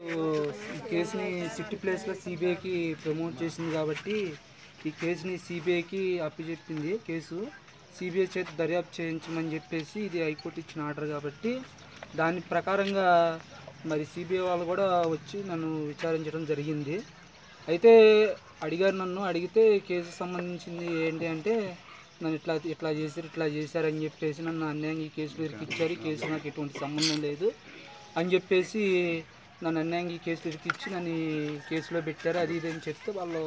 ఈ కేసుని సిటీ ప్లేస్లో సిబిఐకి ప్రమోట్ చేసింది కాబట్టి ఈ కేసుని సిబిఐకి అప్పచెప్పింది కేసు. సిబిఐ చేత దర్యాప్తు చేయించమని చెప్పేసి ఇది హైకోర్టు ఇచ్చిన ఆర్డర్ కాబట్టి దాని ప్రకారంగా మరి సిబిఐ వాళ్ళు కూడా వచ్చి నన్ను విచారించడం జరిగింది. అయితే అడిగారు నన్ను అడిగితే కేసు సంబంధించింది ఏంటి అంటే నన్ను ఇట్లా ఇట్లా చేశారు ఇట్లా చేశారని చెప్పేసి నన్ను అన్యాయంగా ఈ కేసులో ఇరికిచ్చారు ఈ కేసు నాకు ఎటువంటి సంబంధం లేదు అని చెప్పేసి నన్ను అన్యాయంగా ఈ కేసులో ఇరికిచ్చి నన్ను ఈ కేసులో పెట్టారు అది ఇది అని చెప్తే వాళ్ళు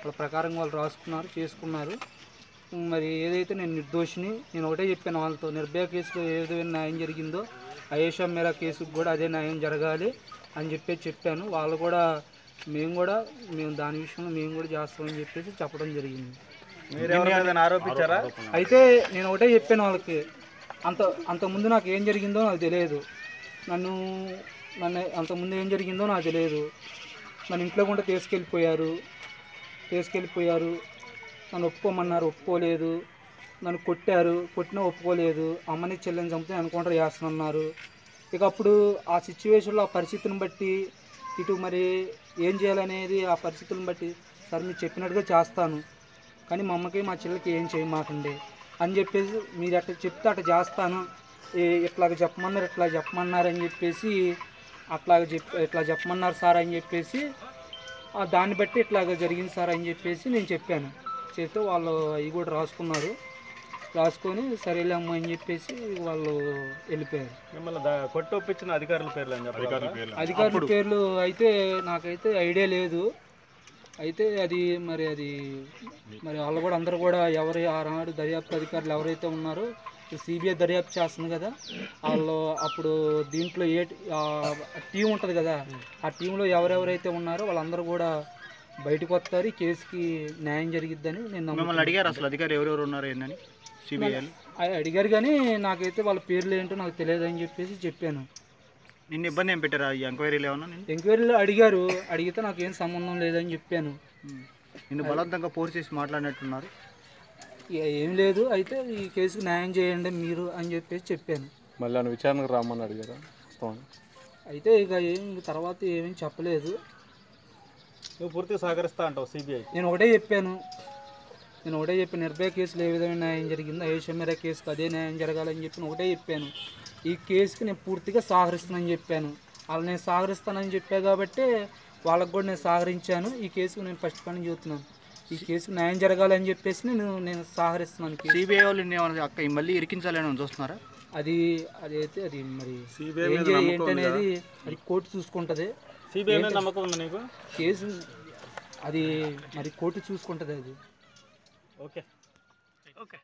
వాళ్ళ ప్రకారం వాళ్ళు రాసుకున్నారు చేసుకున్నారు. మరి ఏదైతే నేను నిర్దోషిని నేను ఒకటే చెప్పాను వాళ్ళతో నిర్భయ కేసులో ఏ విధమైన న్యాయం జరిగిందో అయేషా మేరా కేసుకు కూడా అదే న్యాయం జరగాలి అని చెప్పేసి చెప్పాను. వాళ్ళు కూడా మేము కూడా మేము దాని విషయంలో మేము కూడా చేస్తామని చెప్పేసి చెప్పడం జరిగింది. ఆరోపించారా? అయితే నేను ఒకటే చెప్పాను వాళ్ళకి అంత అంతకుముందు నాకు ఏం జరిగిందో నాకు తెలియదు. నన్ను నన్ను అంతకుముందు ఏం జరిగిందో నాకు తెలియదు. నన్ను ఇంట్లో కూడా తీసుకెళ్ళిపోయారు. తీసుకెళ్ళిపోయారు. నన్ను ఒప్పుకోమన్నారు ఒప్పుకోలేదు. నన్ను కొట్టారు. కొట్టినా ఒప్పుకోలేదు. అమ్మని చెల్లెని చంపితే అనుకుంటారు చేస్తున్నారు ఇక అప్పుడు ఆ సిచ్యువేషన్లో ఆ పరిస్థితిని బట్టి ఇటు మరి ఏం చేయాలనేది ఆ పరిస్థితులను బట్టి సార్ మీరు చెప్పినట్టుగా చేస్తాను. కానీ మా అమ్మకి మా చెల్లెకి ఏం చేయమాకండి. అని చెప్పేసి మీరు అట్లా చెప్తే అట్లా చేస్తాను. ఏ- ఇట్లాగ చెప్పమన్నారు ఇట్లా చెప్పమన్నారు అని చెప్పేసి అట్లాగ చెప్ ఇట్లా చెప్పమన్నారు సార్ అని చెప్పేసి ఆ దాన్ని బట్టి ఇట్లాగ జరిగింది సార్ అని చెప్పేసి నేను చెప్పాను. చెప్తే వాళ్ళు అవి కూడా రాసుకున్నారు. రాసుకొని సరేలే అమ్మ అని చెప్పేసి వాళ్ళు వెళ్ళిపోయారు. మిమ్మల్ని దా- కొట్టి ఒప్పించిన అధికారుల పేర్లు అని చెప్పారు అధికారుల పేర్లు. అయితే నాకైతే ఐడియా లేదు. అయితే అది మరి అది మరి వాళ్ళు కూడా అందరూ కూడా ఎవరి ఆనాడు దర్యాప్తు అధికారులు ఎవరైతే ఉన్నారో సిబిఐ దర్యాప్తు చేస్తుంది కదా వాళ్ళు అప్పుడు దీంట్లో ఏ టీం ఉంటుంది కదా ఆ టీంలో ఎవరెవరైతే ఉన్నారో వాళ్ళందరూ కూడా బయటకు వస్తారు ఈ కేసుకి న్యాయం జరిగిద్దని నేను మిమ్మల్ని. అడిగారు అసలు అధికారి ఎవరెవరు ఉన్నారు ఏందని? సిబిఐ అ- అడిగారు కానీ నాకైతే వాళ్ళ పేర్లు ఏంటో నాకు తెలియదు అని చెప్పేసి చెప్పాను. నిన్ను ఇబ్బంది ఏం పెట్టారా? ఈ ఎంక్వైరీలు ఏమన్నా ఎంక్వైరీలో అడిగారు అడిగితే నాకు ఏం సంబంధం లేదని చెప్పాను. నిన్ను బలవంతంగా ఫోర్స్ చేసి మాట్లాడినట్టున్నారు. ఏం లేదు. అయితే ఈ కేసుకు న్యాయం చేయండి మీరు అని చెప్పేసి చెప్పాను. మళ్ళీ ఆయన విచారణకు రమ్మని అడిగారా? వస్తామని. అయితే ఇక ఏం తర్వాత ఏమీ చెప్పలేదు. నువ్వు పూర్తిగా సహకరిస్తా అంటావు సిబిఐ. నేను ఒకటే చెప్పాను. నేను ఒకటే చెప్పాను. నిర్భయ కేసులో ఏ విధమైన న్యాయం జరిగిందో అయోషమేర కేసుకు అదే న్యాయం జరగాలని చెప్పి నేను ఒకటే చెప్పాను. ఈ కేసుకి నేను పూర్తిగా సహకరిస్తానని చెప్పాను. వాళ్ళు నేను సహకరిస్తానని చెప్పా కాబట్టి వాళ్ళకు కూడా నేను సహకరించాను. ఈ కేసుకు నేను ఫస్ట్ పని చూస్తున్నాను. ఈ కేసుకు న్యాయం జరగాలని చెప్పేసి నేను నేను సహకరిస్తున్నాను కేసు. సిబిఐ వాళ్ళు నిన్ను ఏమన్నా అక్క మళ్ళీ ఇరికించాలని చూస్తున్నారా? అది అదైతే అది మరి సిబిఐ ఏం చేయ ఏంటనేది అది కోర్టు చూసుకుంటది. సిబిఐ నమ్మకం ఉందా నీకు? కేసు అది మరి కోర్టు చూసుకుంటది అది. ఓకే. ఓకే.